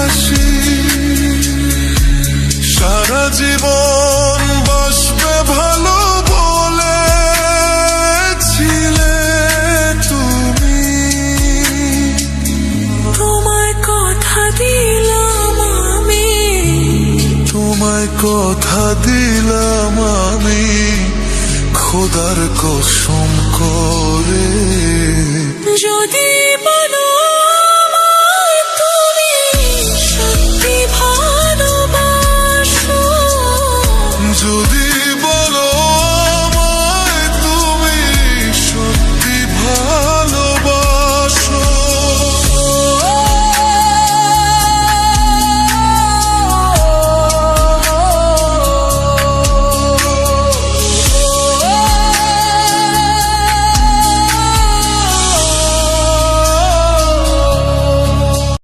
হাসি সারা জীবন বাসবে ভালো বলেছিলে তুমি। তোমায় কথা দিলাম আমি। তোমায় কথা দিলাম আমি। খোদার কসম করে।